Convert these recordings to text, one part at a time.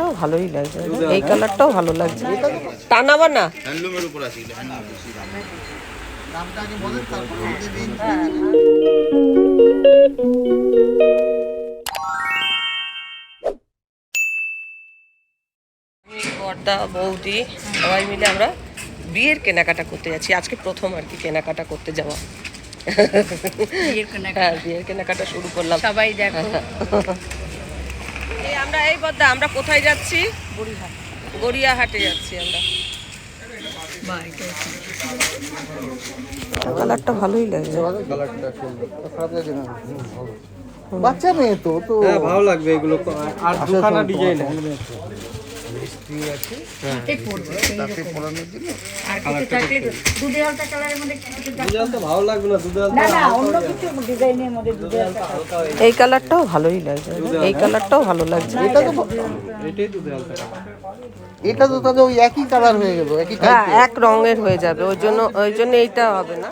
কালারটাও ভালোই লাগছে এই কালারটাও ভালো লাগছে। টানাবা না? হ্যান্ডলুমের উপর আছে দামটা আগে বলেন তারপর বর্দা বৌদি সবাই মিলে আমরা বিয়ের কেনাকাটা করতে যাচ্ছি। আজকে প্রথম আর কি কেনাকাটা করতে যাওয়া। বিয়ের কেনাকাটা। হ্যাঁ বিয়ের কেনাকাটা শুরু করলাম। সবাই দেখো। এই আমরা এই বদ্দা আমরা কোথায় যাচ্ছি? গড়িয়াহাটে। যাচ্ছি আমরা। কালারটা ভালোই লাগছে কালারটা খারাপ লাগে না? বাচ্চা মেয়ে তো তো হ্যাঁ ভালো লাগবে এগুলো। আর দুখানা ডিজাইন তাতে পড়ানোর জন্য আর কিছু থাকলে দুধে হালকা কালারের মধ্যে কিছু থাকলে- ভালো লাগবে না দুধাল না না অন্য কিছু ডিজাইনের মধ্যে দুধে হালকা এই কালারটাও ভালোই লাগছে। এই কালারটাও ভালো লাগছে। এটা তো এটাই এটা তো তাহলে ওই একই কালার হয়ে গেল একই হ্যাঁ এক রঙের হয়ে যাবে। ওই জন্য ওই জন্য এইটা হবে না।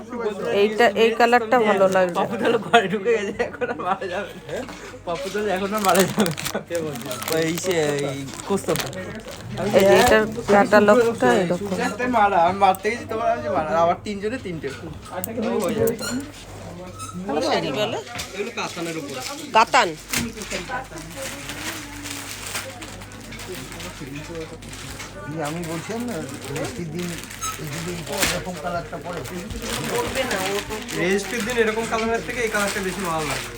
এইটা এই কালারটা ভালো লাগছে ঢুকে গেছে এখন আর যাবে এখন আর মারা যাবে। এই সে এই এই যে এটার ক্যাটালগটা এরকম মারা আমি মারতে গেছি তোমার আমি মারা আবার তিনজনে তিনটে। শাড়ি বলে কাতানের উপর কাতান আমি বলছিলাম না দিন এরকম কালারটা পড়ে রেজিস্ট্রির দিন এরকম কালারের থেকে এই কালারটা বেশি ভালো লাগবে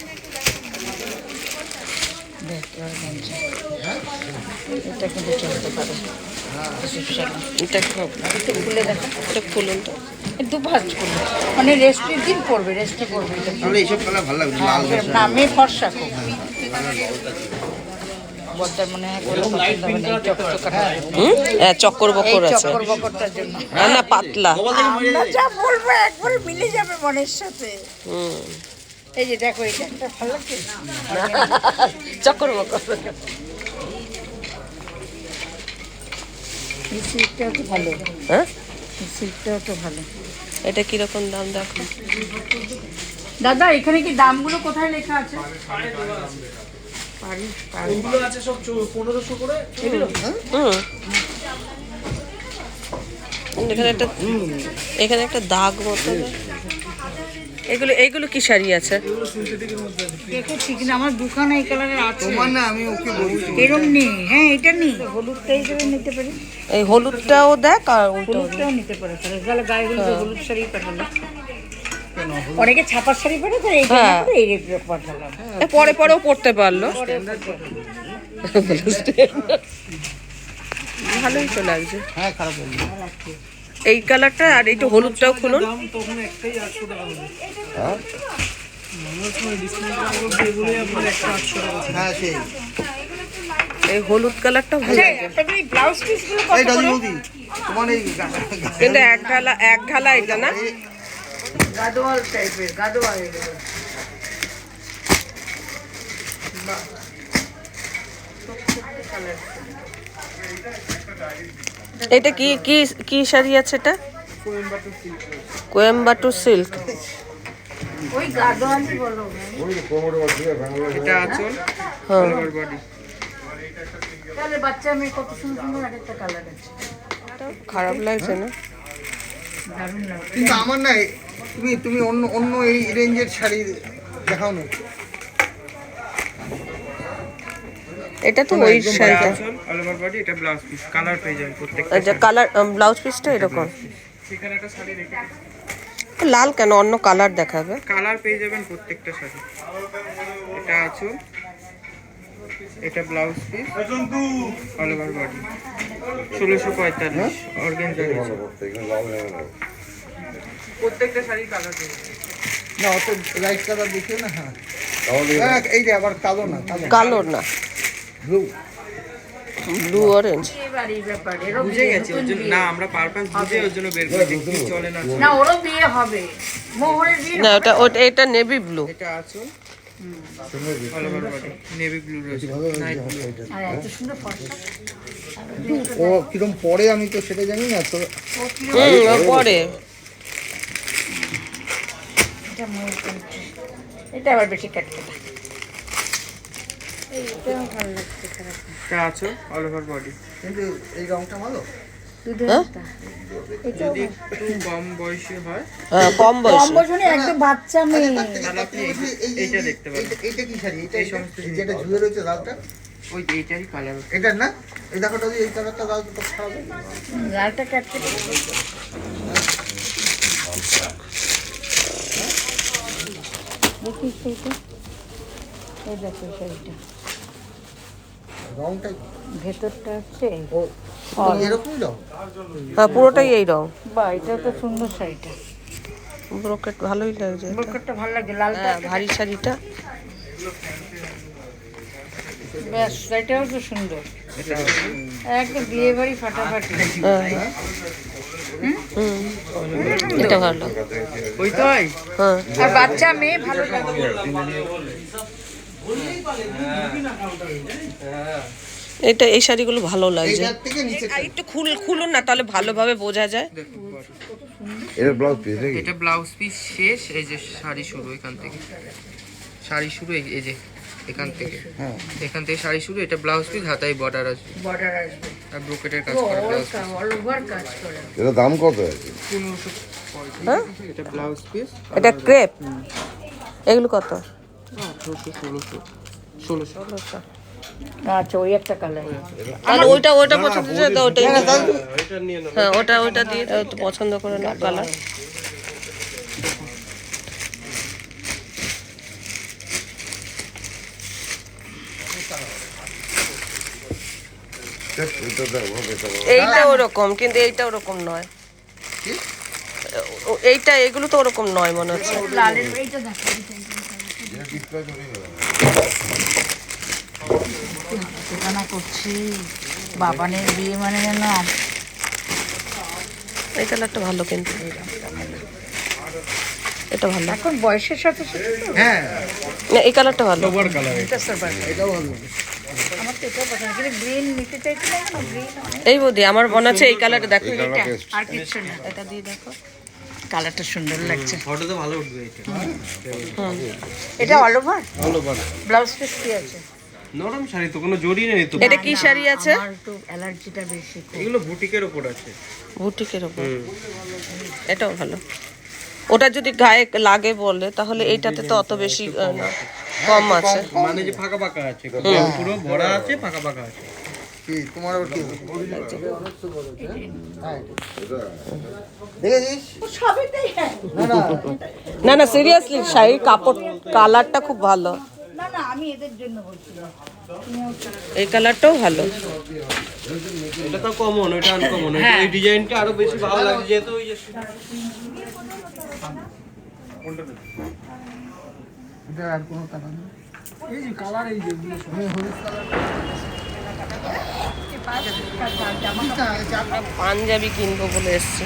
সিল্ক এটা কিন্তু চলতে পারে। এটা একটু খুলে দেখো এটা খুলুন তো। দু ভাঁজ করবে মানে রেস্টের দিন পড়বে রেস্টে পড়বে না ফর্সা বদ্দার মনে হয় হ্যাঁ চক্কর বকর আছে। চক্কর বকরটার জন্য। না না পাতলা। আমরা যা বলব একবারে মিলে যাবে মনের সাথে। হুম। এই যে দেখো এটা একটা ভালো লাগছে? চক্কর বকর এই সিল্কটাও তো ভালো। হ্যাঁ? সিল্কটাও তো ভালো। এটা কীরকম দাম দেখো? দাদা এখানে কি দামগুলো কোথায় লেখা আছে? এখানে একটা এখানে একটা দাগ মতো এগুলো এইগুলো কি শাড়ি আছে? দেখেছি কিন্তু আমার দোকানে এই কালারের আছে। তোমার না আমি ওকে বলছি এরম নেই। হ্যাঁ এটা নেই। হলুদটা নিতে পারি। এই হলুদটাও দেখ আর হলুদটাও নিতে পারে তাহলে। গায়ে হলুদ হলুদ শাড়ি পাঠালো অনেকে ছাপার শাড়ি পাঠাতো এই হ্যাঁ। এই পাঠালাম। পরে পরেও পড়তে পারল। ভালোই তো লাগছে। হ্যাঁ খারাপ এই কালারটা আর এইটা হলুদটাও খুলুন। হ্যাঁ এই হলুদ কালারটা ভালো গা- কিন্তু এক ঢালা এক ঢালা এটা না? গাদোয়াল টাইপের গাদোয়াল এগুলো এটা কি কি কি শাড়ি আছে এটা? কোয়েম্বাটুর সিল্ক। ওই গাদোয়ালই বলো। এটা আচল হ্যাঁ। বডি তাহলে বাচ্চা মেয়ে কত সুন্দর সুন্দর এক একটা কালার আছে। খারাপ লাগছে না? কিন্তু আমার না তুমি তুমি অন্য অন্য এই রেঞ্জের শাড়ি দেখাও না। এটা তো ওই শাড়িটা অল ওভার বডি এটা ব্লাউজ পিস কালার পেয়ে যাবেন প্রত্যেকটা আচ্ছা কালার ব্লাউজ পিসটা এরকম। সেখানে একটা শাড়ি রেখে লাল কেন? অন্য কালার দেখাবে। কালার পেয়ে যাবেন প্রত্যেকটা শাড়ি। এটা আচল এটা blouse piece all over body ষোলোশো পঁয়তাল্লিশ অর্গেনজা। প্রত্যেকটা শাড়ি কালার পেয়ে না অত লাইট কালার দেখিও না হ্যাঁ। হ্যাঁ, এই যে আবার কালো না কালো না। ব্লু ব্লু অরেঞ্জ বুঝে গেছি ওর জন্য না আমরা পারপাস বুঝে ওর জন্য বের করেছি কি চলে না না ওরও বিয়ে হবে। মোহরের বিয়ে না ওটা ওটা এটা নেভি ব্লু এটা আছে। ও কিরম পরে আমি তো সেটা জানি না তো পরে। এটা আবার বেশি কাটকাটা এইটাও ভালো লাগছে খারাপ না। এটা আছে অল ওভার বডি কিন্তু এই রংটা ভালো? দুধের হ্যাঁ? যদি একটু কম বয়সী হয় হ্যাঁ, কম কম বয়স মানে একদম বাচ্চা মেয়ে। তাহলে আপনি এইটা দেখতে পারেন। এইটা- কি শাড়ি? এটা এই সমস্ত যেটা ঝুলে রয়েছে লালটা ওই যে কালার এটা না? এই দেখো তো এই কালারটা লাল তো খারাপ হবে। লালটা কাটকাটা দেখিস এই দেখো শাড়িটা। রংটা ভেতরটা আছে ও এরকমই রং হ্যাঁ পুরোটাই এই রং। বা এটা তো সুন্দর শাড়িটা। ব্রোকেট ভালোই লাগছে ব্রোকেটটা ভালো লাগছে লালটা হ্যাঁ ভারী শাড়িটা। ব্যাস এটাও তো সুন্দর। একদম বিয়ে বাড়ি ফাটাফাটি। হ্যাঁ এটা ভালো। ওই তো হ্যাঁ। আর বাচ্চা মেয়ে ভালো লাগবে এটা এই শাড়িগুলো ভালো লাগছে এইটার থেকে নিচে আর একটু খুল খুলুন না তাহলে ভালোভাবে বোঝা যায়। এটা ব্লাউজ পিস নাকি? এটা ব্লাউজ পিস শেষ এই যে শাড়ি শুরু এখান থেকে। শাড়ি শুরু এই যে এখান থেকে। হ্যাঁ। এখান থেকে শাড়ি শুরু এটা ব্লাউজ পিস হাতায় বর্ডার আছে বর্ডার আসবে। আর ব্রোকেটের কাজ করা ব্লাউজ অল ওভার কাজ করে। এটা দাম কত আছে? পনেরোশো হ্যাঁ? এটা ব্লাউজ পিস এটা ক্রেপ এগুলো কত? আঠারোশো ষোলোশো ষোলোশো আচ্ছা ওই একটা কালার তাহলে ওইটা ওইটা পছন্দ হচ্ছে তো ওইটাই হ্যাঁ ওটা ওইটা দিয়ে তো পছন্দ করে নাও কালার। এইটা ওরকম কিন্তু এইটা ওরকম নয়। এইটা এগুলো তো ওরকম নয় মনে হচ্ছে। ঠিকানা করছি বাবানের বিয়ে মানে যেন এই কালারটা ভালো কিন্তু। এটা ভালো। এখন বয়সের সাথে সাথে হ্যাঁ। না এই কালারটা ভালো। এটা সার্ভার এটাও ভালো। এই বৌদি আমার মনে হচ্ছে এই কালারটা দেখো। এই আর কিছু না। এটা দিয়ে দেখো। কালারটা সুন্দর লাগছে। ফটো তো ভালো উঠবে এটা এটা all over all over blouse piece কি আছে? নরম শাড়ি তো কোনো জড়ি নেই তো। এটা কি শাড়ি আছে? আমার একটু অ্যালার্জিটা বেশি খুব। এগুলো বুটিকের ওপর আছে। বুটিকের ওপর? এটাও ভালো। ওটা যদি গায়ে লাগে বলে তাহলে এইটাতে তো অত বেশি না, কম আছে। মানে যে ফাঁকা ফাঁকা আছে পুরো ভরা আছে ফাঁকা ফাঁকা আছে। কি? তোমার আবার কি? হ্যাঁ দেখেছিস? হ্যাঁ। না না। না না সিরিয়াসলি শাড়ির কাপড় কালারটা খুব ভালো। না না আমি এদের জন্য বলছিলাম এই কালারটাও ভালো। এটা তো কমন ওটা আনকমন এই ডিজাইনটা আরও বেশি ভালো লাগে যেহেতু ওই যে এটা আর কোনো কালার নেই। পাঞ্জাবি কিনবো বলে এসছি।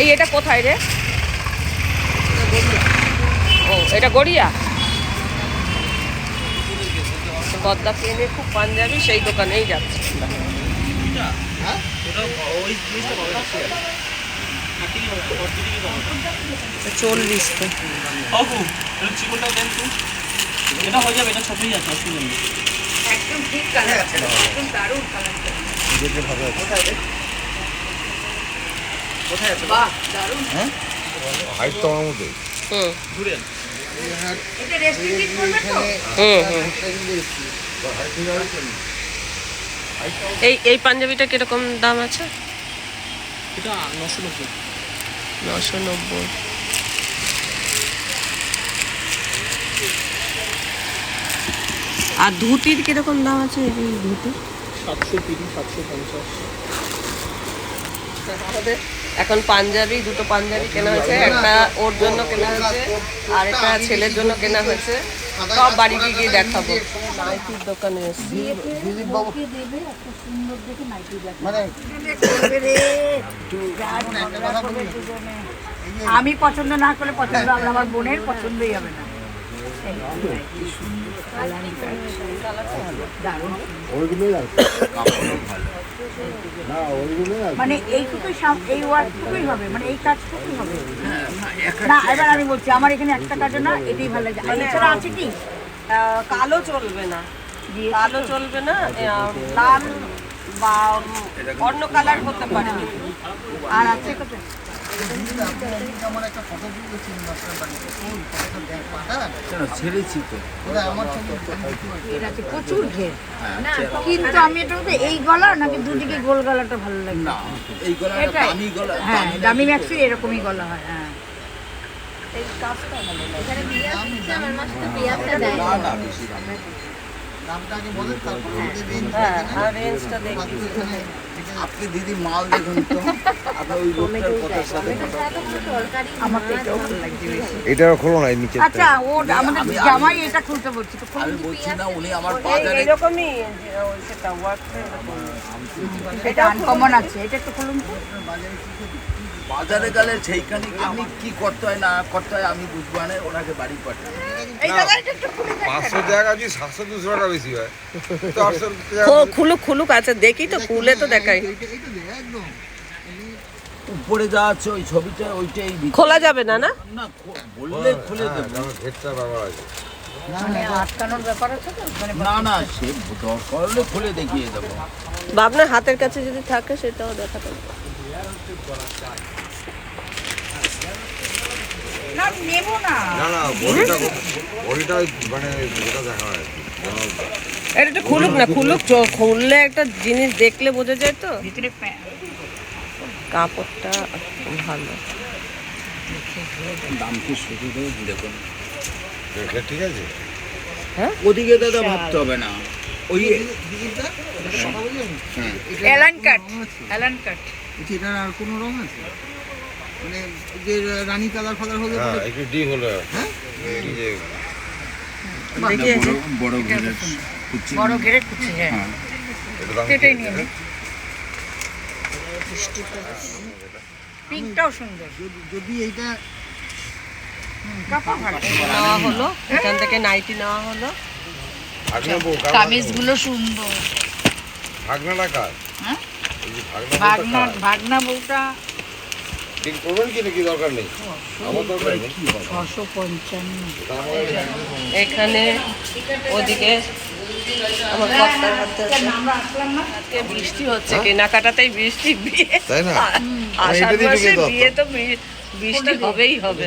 এই এটা কোথায় রে? ও, এটা গড়িয়া? গদ্দা কিনে খুব পাঞ্জাবি, সেই দোকানেই যাচ্ছে। চল্লিশ তো। একদম ঠিক কালার একদম দারুণ কালারটা বাহ দারুণ। হাইট তো আমার মতোই হুম। এটা রেস্ট্রিক্টেড করবে তো? হুম হুম। এই এই পাঞ্জাবিটা কীরকম দাম আছে? এটা নশো নব্বই। নশো নব্বই। আর ধুতির কীরকম দাম আছে এই ধুতি? সাতশো তিরিশ সাতশো পঞ্চাশ। আমাদের এখন পাঞ্জাবি দুটো পাঞ্জাবি কেনা হয়েছে। একটা ওর জন্য কেনা হয়েছে আর একটা ছেলের জন্য কেনা হয়েছে। সব বাড়ি গিয়ে গিয়ে দেখাবো। নাইটির দোকানে এসছি। দিলীপ বাবু। মানে আমি পছন্দ না করলে পছন্দ আমার বোনের পছন্দই হবে না। মানে এইটুকুই এই ওয়ার্কটুকুই হবে মানে এই কাজটুকুই হবে। না এবার আমি বলছি আমার এখানে একটা কাজও না এটাই ভালো লাগে। এছাড়া আছে কি? কালো চলবে না। কালো চলবে না লাল বা অন্য কালার হতে পারে। আর আছে কোথায়? ছেড়েছি তো প্রচুর ঘের। কিন্তু আমি এটা এই গলা নাকি দুদিকে গোল গলাটা ভালো লাগে? না এই গলাটা দামি গলা হ্যাঁ দামি ম্যাক্সি এরকমই গলা হয় হ্যাঁ। না না বেশি দাম দামটা আগে বলেন তারপর আমাদের হ্যাঁ আর রেঞ্জটা দেখি। এখানে আপনি দিদি মাল দেখুন তো। আপনার ওই লোকটার কথার সাথে কথা এটাও ভালো লাগছে বেশি। এটাও খোলো না নিচে আচ্ছা ও আমাদের জামাই এটা খুলতে বলছি। তো আমি বলছি না উনি আমার বাজারে এরকমই সেটা ওয়ার্কটা এটা আনকমন আছে এটা একটু খুলুন তো। বাজারে গেলে সেইখানে আমি কি করতে হয় না করতে হয় আমি বুঝব না ওনাকে বাড়ি পাঠাই পাঁচশো টাকা যদি সাতশো দুশো টাকা বেশি হয়। খুলুক খুলুক আছে দেখি তো খুলে তো দেখাই। উপরে যা আছে ওই ছবিটা ওইটাই খোলা যাবে না না? না বললে খুলে হ্যাঁ, দেবো। ঘেরটা ব্যবহার আছে। মানে আটকানোর ব্যাপার আছে তো? না না সে খুলে দেখিয়ে দেবো। বা আপনার হাতের কাছে যদি থাকে সেটাও দেখাতে পারব। না না। না না বডিটা বডিটা মানে যেটা দেখা হয়। আর কি। যেন এটা একটু খুলুক না খুলুক খুললে একটা জিনিস দেখলে বোঝা যায় তো। ভিতরে কাপড়টা ভালো। দাম কি শুধু দেখুন। ঠিক আছে। ওদিকে দাদা ভাবতে হবে না। ওই হ্যাঁ। কাট অ্যালান কাট এটার আর কোনো রং আছে? মানে যে রানী কালার ফালার হলে হ্যাঁ একটু ডি হলো। এই যে বড় ঘেরের কুচি। বড় ঘেরে কুচি হ্যাঁ। হ্যাঁ। সেটাই নিয়ে নে পিঙ্কটাও সুন্দর। যদি- এইটা নেওয়া হলো। এখান থেকে নাইটি নেওয়া হলো। কামিজগুলো সুন্দর। হ্যাঁ? ভাগনা ভাগনা ভাগনা বউটা ঠিক করবেন কি নাকি দরকার নেই? আমার দরকার নেই। ছশো পঞ্চান্ন এখানে ওদিকে আজকে বৃষ্টি হচ্ছে কেনাকাটাতেই বৃষ্টি বিয়ে তাই না? আষাঢ় মাসে বিয়ে তো বৃষ্টি হবেই হবে।